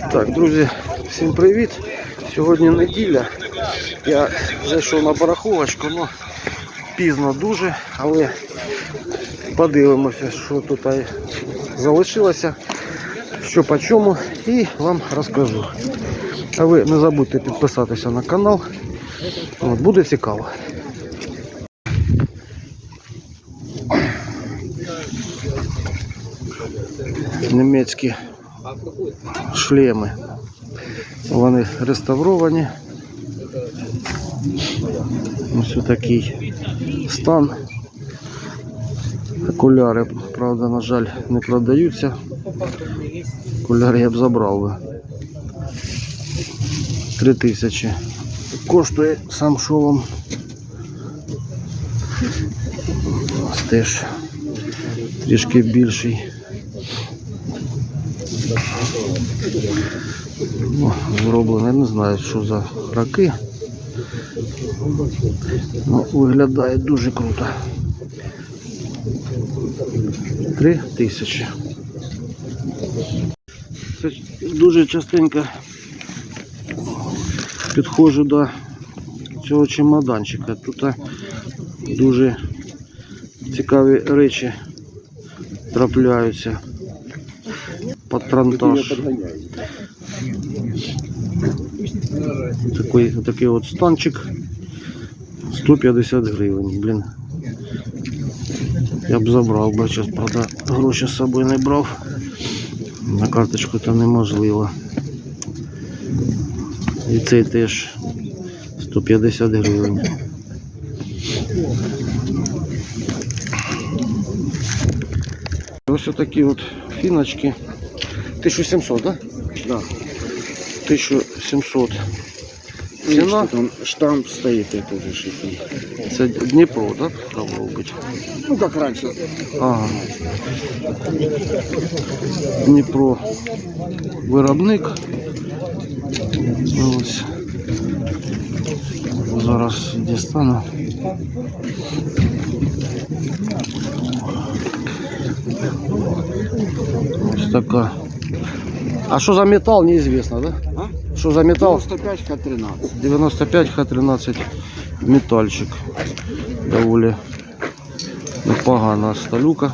Так, друзі, всім привіт. Сьогодні неділя. Я зайшов на бараховочку, ну пізно дуже, але подивимося, що тут залишилося, що по чому, і вам розкажу. А ви не забудьте підписатися на канал. От, буде цікаво. Німецькі шлеми. Вони реставровані. Ось такий стан. Окуляри, правда, на жаль, не продаються. Окуляри я б забрав би. Три тисячі. Коштує сам шолом. Ось теж трішки більший. О, зроблено, я не знаю, що за роки. Ну, виглядає дуже круто. Три тисячі. Це дуже частенько підходжу до цього чемоданчика. Тут дуже цікаві речі трапляються. Патронтаж. Такий, такий от станчик 150 гривень, блін. Я б забрав, бо зараз, правда, гроші з собою не брав. На карточку то неможливо. І цей теж 150 гривень. Ось такі от фіночки. 1700, да? Да. 1700. Ціна? Ціна? Там штамп стоит это же шифр. Це Дніпро, так? Должно бути. Ну, как раньше. Ага. Дніпро виробник. Ось. Зараз дістану. Ось така. А що за метал, неізвісно, да? А? Що за метал? 95 К13. 95 Х13 метальчик. Доволі непогана сталюка.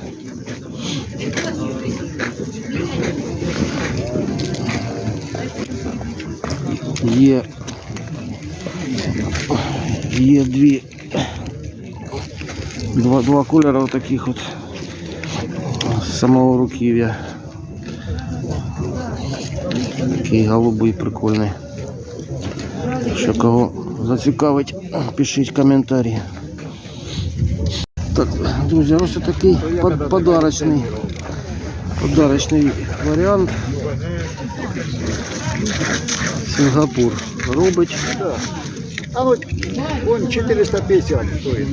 Є, є дві два, два кольори таких от самого руків'я. Такий голубий прикольний. Що кого зацікавить, пишіть коментарі. Так, друзі, ось такий под- подарочний, подарочний варіант. Сингапур робить. А вот он 450 стоит.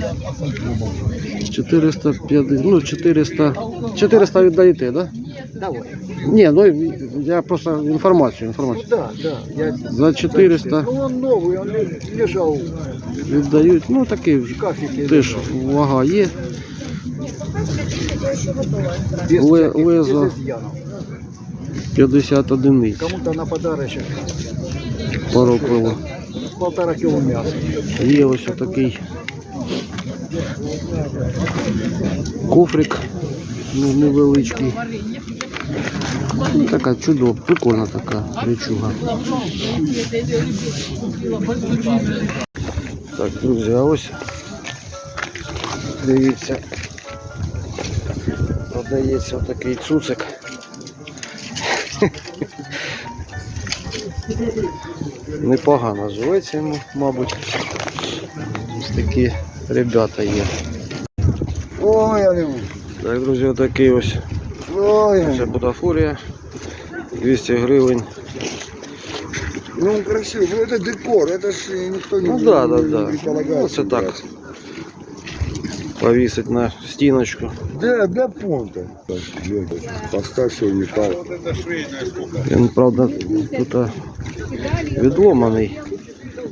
450, ну 400, 400 віддаєте, да? Давай. Ні, ну я просто інформацію, Ну інформацію. да, да. Я... За 400 Ну он новый, он лежал віддають, ну такий в теж вага є. без, Ле- всяких- лезо. без изъянов. 50 одиниць Кому-то на подарочек пороквило. полтора кило мяса. Є ось такий кофрик ну, невеличкий. Ну, така чудова, прикольна така речуга. Так, друзі, а ось дивіться. Продається такий цуцик. Непогано живеться йому, мабуть. Ось такі ребята є. Ой, я не могу. Так, друзі, отакий ось Ой, це бутафорія. 200 гривень. ну он красивый. Ну это декор, это ж никто не Ну да, да, не да. предполагает, Ну, це так. брать. Повісить на стіночку. Да, да, понта. Поставь свой металл. Він, правда, тут а, відломаний.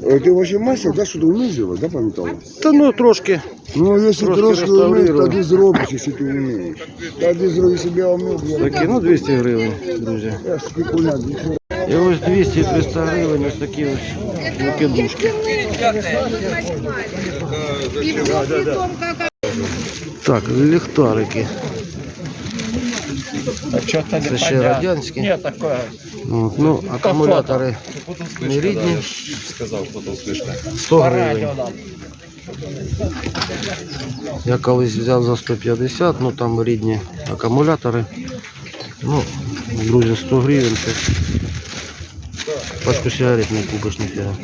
Э, Ты вообще мастер, да, что-то умеешь делать, да, по металлу? Та ну трошки. Ну, если Трошки трошки умеешь, реставрирую. тоді зробиш, якщо ти вмієш. Тоді зробиш себе умеешь. Такі, ну 200 гривень, друзі. Я спекулянт. І ось 200-300 гривень, ось такі ось викидушки. Так, ліхтарики. Це ще радянські. Нет, такое. От, Ну, акумулятори не рідні. Сказав, потім слышно. 100 гривень. Я колись взяв за 150, ну там рідні акумулятори. Ну, друзі, 100 гривень це пачку сигарет не купиш ніфіга.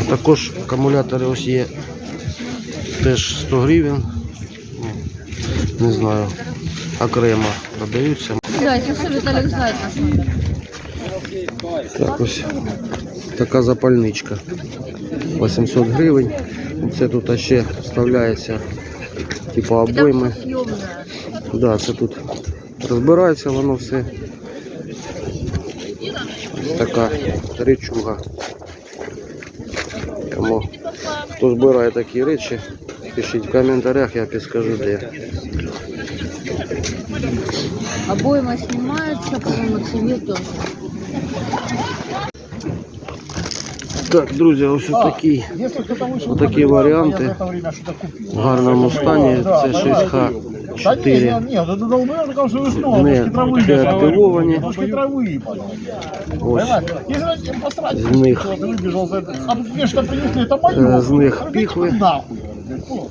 А також акумулятори ось є теж 100 гривень. Ну, Не знаю, окремо продаються. Так ось така запальничка. 800 гривень. Це тут ще вставляється типу обойми. Да, це тут розбирається воно все. Ось така речуга. Тому хто збирає такі речі, пишіть в коментарях, я підскажу де. Обойма снимается, по-моему, цвет тоже. Так, друзі, ось такі, отакі варіанти в гарному стані. Це 6Х4. Нет, это долбоёб, потому что весной, Не ножки травы деактивовані. Ножки травы, понял. Ось Если он посрать, З них. что ты выбежал за это. А тут мне что принесли, это мое. Э, з них пихли. Нахуй.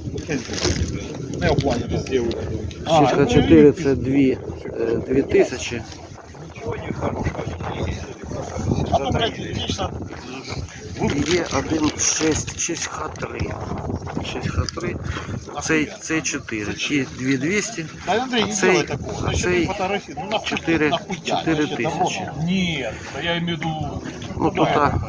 Ну, это сделаю. 6Х4 це 2, 2 тисячі. А то, блядь, вечно Є один 6, 6Х3. 6Х3. Цей, цей 4. Ті 2200. Да, Андрей, не Цей- а цей фотографии. Ну, нахуй, чотири- нахуя? чотири Вообще, тисячі. добро. Нет, я имею в виду... Ну тут а?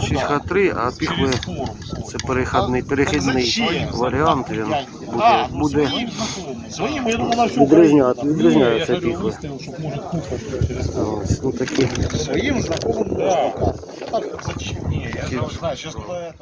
6Х3, а піхви Через форум. це перехідний, перехідний Зачем? варіант. Він буде, А, ну буде своим знакомым. Своим, я думал, на всю Відрізня- Украину. відрізняються Не, я піхви. говорю, выставил, чтоб может купать через форум. ось, ну, такі. Своим знакомым, да. Так, зачем? Не, я знаю, сейчас это...